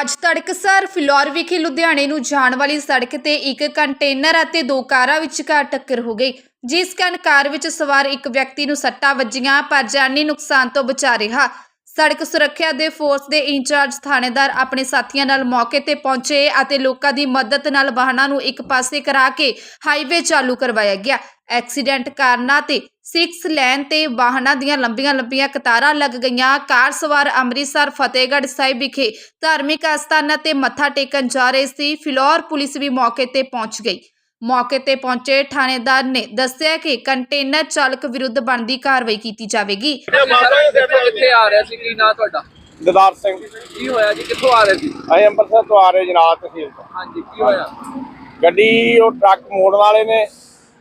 ਅੱਜ ਤੜਕਸਰ ਫਿਲੌਰ ਵਿਖੇ ਲੁਧਿਆਣੇ ਨੂੰ ਜਾਣ ਵਾਲੀ ਸੜਕ ਤੇ ਇੱਕ ਕੰਟੇਨਰ ਅਤੇ ਦੋ ਕਾਰਾਂ ਵਿਚਕਾਰ ਟੱਕਰ ਹੋ ਗਈ, ਜਿਸ ਕਾਰਨ ਕਾਰ ਵਿੱਚ ਸਵਾਰ ਇੱਕ ਵਿਅਕਤੀ ਨੂੰ ਸੱਟਾਂ ਵੱਜੀਆਂ, ਪਰ ਜਾਨੀ ਨੁਕਸਾਨ ਤੋਂ ਬਚਾ ਰਿਹਾ। ਸੜਕ ਸੁਰੱਖਿਆ ਦੇ ਫੋਰਸ ਦੇ ਇੰਚਾਰਜ ਥਾਣੇਦਾਰ ਆਪਣੇ ਸਾਥੀਆਂ ਨਾਲ ਮੌਕੇ ਤੇ ਪਹੁੰਚੇ ਅਤੇ ਲੋਕਾਂ ਦੀ ਮਦਦ ਨਾਲ ਵਾਹਨਾਂ ਨੂੰ ਇੱਕ ਪਾਸੇ ਕਰਾ ਕੇ ਹਾਈਵੇ ਚਾਲੂ ਕਰਵਾਇਆ ਗਿਆ। ਐਕਸੀਡੈਂਟ ਕਾਰਨਾਂ ਤੇ 6 ਲੈਨ ਤੇ ਵਾਹਨਾਂ ਦੀਆਂ ਲੰਬੀਆਂ-ਲੰਬੀਆਂ ਕਤਾਰਾਂ ਲੱਗ ਗਈਆਂ। ਕਾਰ ਸਵਾਰ ਅੰਮ੍ਰਿਤਸਰ, ਫਤਿਹਗੜ੍ਹ ਸਾਹਿਬ ਵਿਖੇ ਧਾਰਮਿਕ ਅਸਥਾਨਾਂ ਤੇ ਮੱਥਾ ਟੇਕਣ ਜਾ ਰਹੇ ਸੀ। ਫਿਲੌਰ ਪੁਲਿਸ ਵੀ ਮੌਕੇ ਤੇ ਪਹੁੰਚ ਗਈ। ਮੌਕੇ ਤੇ ਪਹੁੰਚੇ ਥਾਣੇਦਾਰ ਨੇ ਦੱਸਿਆ ਕਿ ਕੰਟੇਨਰ ਚਾਲਕ ਵਿਰੁੱਧ ਬਣਦੀ ਕਾਰਵਾਈ ਕੀਤੀ ਜਾਵੇਗੀ। ਕਿੱਥੇ ਆ ਰਿਹਾ ਸੀ ਕੀ ਨਾਂ ਤੁਹਾਡਾ? ਦਦਾਰ ਸਿੰਘ। ਕੀ ਹੋਇਆ ਜੀ ਕਿੱਥੋਂ ਆ ਰਹੇ ਸੀ? ਅਸੀਂ ਅੰਮ੍ਰਿਤਸਰ ਤੋਂ ਆ ਰਹੇ ਜਨਾਬ ਤਹਿਸੀਲ ਤੋਂ। ਹਾਂਜੀ ਕੀ ਹੋਇਆ? ਗੱਡੀ ਉਹ ਟਰੱਕ ਮੋੜਨ ਵਾਲੇ ਨੇ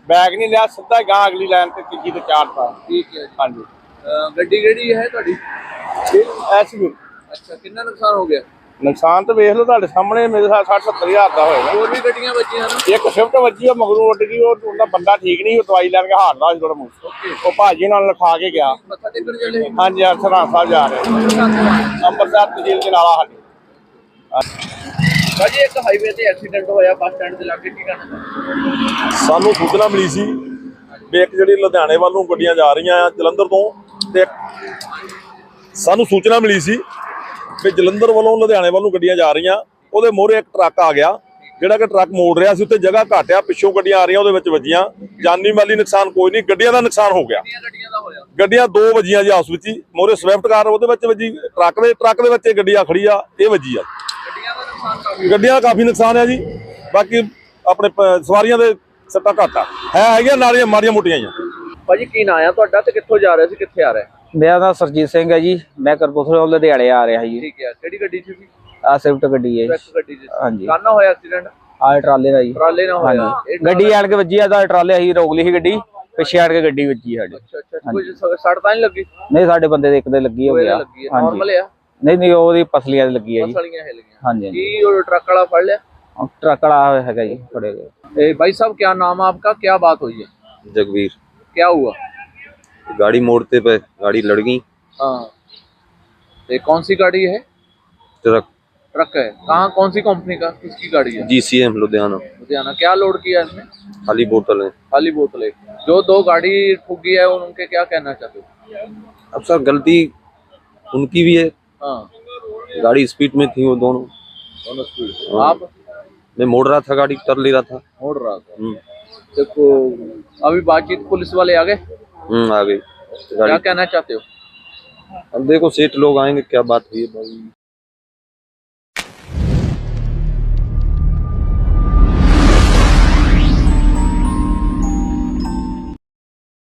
ਬੈਗ ਨਹੀਂ ਲਿਆ ਸਿੱਧਾ ਗਾਂ ਅਗਲੀ ਲਾਈਨ ਤੇ ਤੀਜੀ ਤੇ ਚਾੜਤਾ ਠੀਕ ਹੈ ਜੀ। ਹਾਂਜੀ। ਅਹ ਗੱਡੀ ਕਿਹੜੀ ਹੈ ਤੁਹਾਡੀ? ਐਸਯੂ ਅੱਛਾ ਕਿੰਨਾ ਨੁਕਸਾਨ ਹੋ ਗਿਆ? ਨੁਕਸਾਨ ਤਾਂ ਵੇਖ ਲਓ ਤੁਹਾਡੇ ਸਾਹਮਣੇ ਮੇਰੇ ਸਾਹ 60 70 ਹਜ਼ਾਰ ਦਾ ਹੋਏਗਾ ਹੋਰ ਵੀ ਗੱਡੀਆਂ ਵੱਜੀਆਂ ਇੱਕ ਸ਼ਿਫਟ ਵੱਜੀ ਆ ਮਗਰੋਂ ਉੱਡ ਗਈ ਉਹ ਉਹਦਾ ਬੰਦਾ ਠੀਕ ਨਹੀਂ ਉਹ ਦਵਾਈ ਲੈਣ ਕੇ ਹਾਰਦਾ ਸੀ ਥੋੜਾ ਮੂੰਹ ਉਹ ਭਾਜੀ ਨਾਲ ਲਿਖਾ ਕੇ ਗਿਆ। ਹਾਂਜੀ ਅਰਸਰਾਂ ਸਾਹਿਬ ਜਾ ਰਹੇ। ਅੰਮ੍ਰਿਤਸਰ। ਤਹਿਸੀਲ ਦੇ ਨਾਲਾ ਸਾਡੀ। ਭਾਜੀ ਇੱਕ ਹਾਈਵੇ ਤੇ ਐਕਸੀਡੈਂਟ ਹੋਇਆ ਬੱਸ ਸਟੈਂਡ ਦੇ ਲਾਗੇ ਕੀ ਕਰਨਾ? ਸਾਨੂੰ ਸੂਚਨਾ ਮਿਲੀ ਸੀ ਵੀ ਇੱਕ ਜਿਹੜੀ ਲੁਧਿਆਣੇ ਵੱਲ ਗੱਡੀਆਂ ਜਾ ਰਹੀਆਂ ਆ ਜਲੰਧਰ ਤੋਂ ਤੇ ਸਾਨੂੰ ਸੂਚਨਾ ਮਿਲੀ ਸੀ ਵੀ ਜਲੰਧਰ ਵੱਲੋਂ ਲੁਧਿਆਣੇ ਵੱਲ ਗੱਡੀਆਂ ਜਾ ਰਹੀਆਂ ਉਹਦੇ ਮੋਹਰੇ ਇੱਕ ਟਰੱਕ ਆ ਗਿਆ ਜਿਹੜਾ ਕਿ ਟਰੱਕ ਮੋੜ ਰਿਹਾ ਸੀ ਉੱਤੇ ਜਗ੍ਹਾ ਘਾਟਿਆ ਪਿੱਛੋਂ ਗੱਡੀਆਂ ਆ ਰਹੀਆਂ ਉਹਦੇ ਵਿੱਚ ਵੱਜੀਆਂ। ਜਾਨੀ ਮਾਲੀ ਨੁਕਸਾਨ ਕੋਈ ਨਹੀਂ ਗੱਡੀਆਂ ਦਾ ਨੁਕਸਾਨ ਹੋ ਗਿਆ। ਗੱਡੀਆਂ ਦਾ ਹੋਇਆ। ਗੱਡੀਆਂ ਦੋ ਵੱਜੀਆਂ ਜੀ ਆਪਸ ਵਿੱਚ ਹੀ ਮੋਹਰੇ ਸਵਿਫਟ ਕਾਰ ਉਹਦੇ ਵਿੱਚ ਵੱਜੀ ਟਰੱਕ ਦੇ ਟਰੱਕ ਦੇ ਵਿੱਚ ਇਹ ਗੱਡੀ ਆ ਖੜੀ ਆ ਇਹ ਵੱਜੀ ਆ। ਗੱਡੀਆਂ ਦਾ ਨੁਕਸਾਨ ਕਾਫੀ ਗੱਡੀਆਂ ਦਾ ਕਾਫੀ ਨੁਕਸਾਨ ਹੈ ਜੀ ਬਾਕੀ ਆਪਣੇ ਸਵਾਰੀਆਂ ਦੇ ਸੱਟਾਂ ਘੱਟ। ਆ ਹੈ ਹੈਗੀਆਂ ਨਾਲੀਆਂ ਮਾੜੀਆਂ ਮੋਟੀਆਂ ਆ। ਭਾਜੀ ਕੀ ਨਾਂ ਆ ਤੁਹਾਡਾ ਤੇ ਕਿੱਥੋਂ ਜਾ ਰਹੇ ਸੀ ਕਿੱਥੇ ਆ ਰਹੇ? ਮੇਰਾ ਨਾਮ ਸਰਜੀਤ ਸਿੰਘ ਹੈ ਜੀ ਮੈਂ ਕਰਪੂਰਥਲੇ ਲੁਧਿਆਣੇ ਆ ਰਿਹਾ ਜੀ ਠੀਕ ਹੈ ਕਿਹੜੀ ਗੱਡੀ 'ਚ ਸੀ ਆ ਸਵਿਫਟ ਗੱਡੀ ਹੈ ਟਰੱਕ ਗੱਡੀ 'ਚ ਹਾਂਜੀ ਕਾਨਾ ਹੋਇਆ ਐਕਸੀਡੈਂਟ ਆ ਟਰਾਲੇ ਦਾ ਜੀ ਟਰਾਲੇ ਨਾਲ ਹੋਇਆ ਹਾਂਜੀ ਇਹ ਗੱਡੀ ਆਣ ਕੇ ਵੱਜੀ ਆ ਤਾਂ ਟਰਾਲੇ ਅਸੀਂ ਰੋਕ ਲਈ ਸੀ ਗੱਡੀ ਪਿੱਛੇ ਆਣ ਕੇ ਗੱਡੀ ਵੱਜੀ ਸਾਡੇ ਅੱਛਾ ਅੱਛਾ ਕੋਈ ਸ- ਸੜ ਤਾਂ ਨਹੀਂ ਲੱਗੀ ਨਹੀਂ ਸਾਡੇ ਬੰਦੇ ਦੇ ਇੱਕ ਦੇ ਲੱਗੀ ਹੋ ਕੋਈ ਗਿਆ ਲੱਗੀ ਹੈ ਨਾਰਮਲ ਆ ਨਹੀਂ ਨਹੀਂ ਉਹਦੀ ਪਸਲੀਆਂ ਦੀ ਲੱਗੀ ਹੈ ਜੀ ਮਸਲੀਆਂ ਹਿਲ ਗਈਆਂ ਹਾਂਜੀ ਹਾਂਜੀ ਕੀ ਉਹ ਟਰੱਕ ਵਾਲਾ ਫੜ ਲਿਆ ਉਹ ਟਰੱਕ ਵਾਲਾ ਹੈਗਾ ਜੀ ਫੜੇ ਗਏ ए, भाई साहब क्या नाम है आपका क्या बात हुई है जगवीर क्या हुआ गाड़ी मोड़ते पे गाड़ी लड़ गई हाँ। ये कौन सी गाड़ी है? ट्रक। ट्रक है। कहाँ कौन सी कंपनी का? किसकी गाड़ी है? जीसीएम लुधियाना। लुधियाना। क्या लोड किया इसमें खाली बोतल है। खाली बोतलें जो दो गाड़ी ठुकी है उनके क्या कहना चाहते हो? अब सर गलती उनकी भी है। हाँ। गाड़ी स्पीड में थी वो दोनों। दोनों स्पीड। हाँ। आप? मैं मोड़ रहा था गाड़ी कर ले रहा था। मोड़ रहा था। हम्म। देखो अभी बातचीत पुलिस वाले आ गए? हम्म, आ गई क्या गाड़ी कहना चाहते हो अब देखो सेठ लोग आएंगे क्या बात हुई है भाई